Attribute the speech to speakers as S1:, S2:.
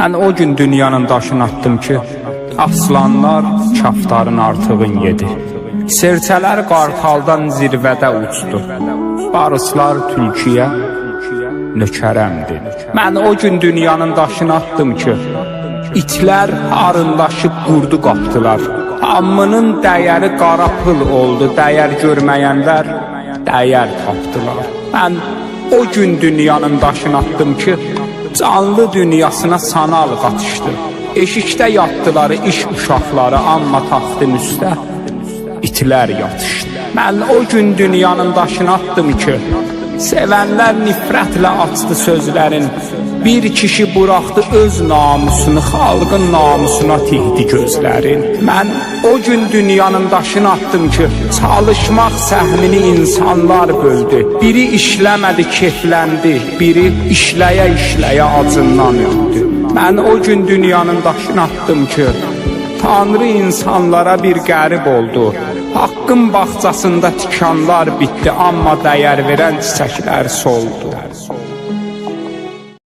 S1: Mən o gün dünyanın daşını atdım ki, aslanlar kaftarın artığın yedi. Serçələr qartaldan zirvədə uçdu. Barıslar tülkiyə nökərəmdi. Mən o gün dünyanın daşını atdım ki, itlər arınlaşıb qurdu qapdılar. Hamının dəyəri qara pıl oldu, dəyər görməyənlər dəyər tapdılar. Mən o gün dünyanın daşını atdım ki, canlı dünyasına sanal qatışdı. Eşikdə yatdılar iş uşaqları, amma taxtın üstə itlər yatışdı. Mən o gün dünyanın daşını atdım ki, sevənlər nifrətlə açdı sözlərin. Bir kişi buraxdı öz namusunu, xalqın namusuna tihdi gözlərin. Mən o gün dünyanın daşını atdım ki, çalışmaq səhmini insanlar böldü. Biri işləmədi, kefləndi, biri işləyə-işləyə acından öldü. Mən o gün dünyanın daşını atdım ki, Tanrı insanlara bir qərib oldu. Haqqın bağçasında tikanlar bitdi, amma dəyər verən çiçəklər soldu.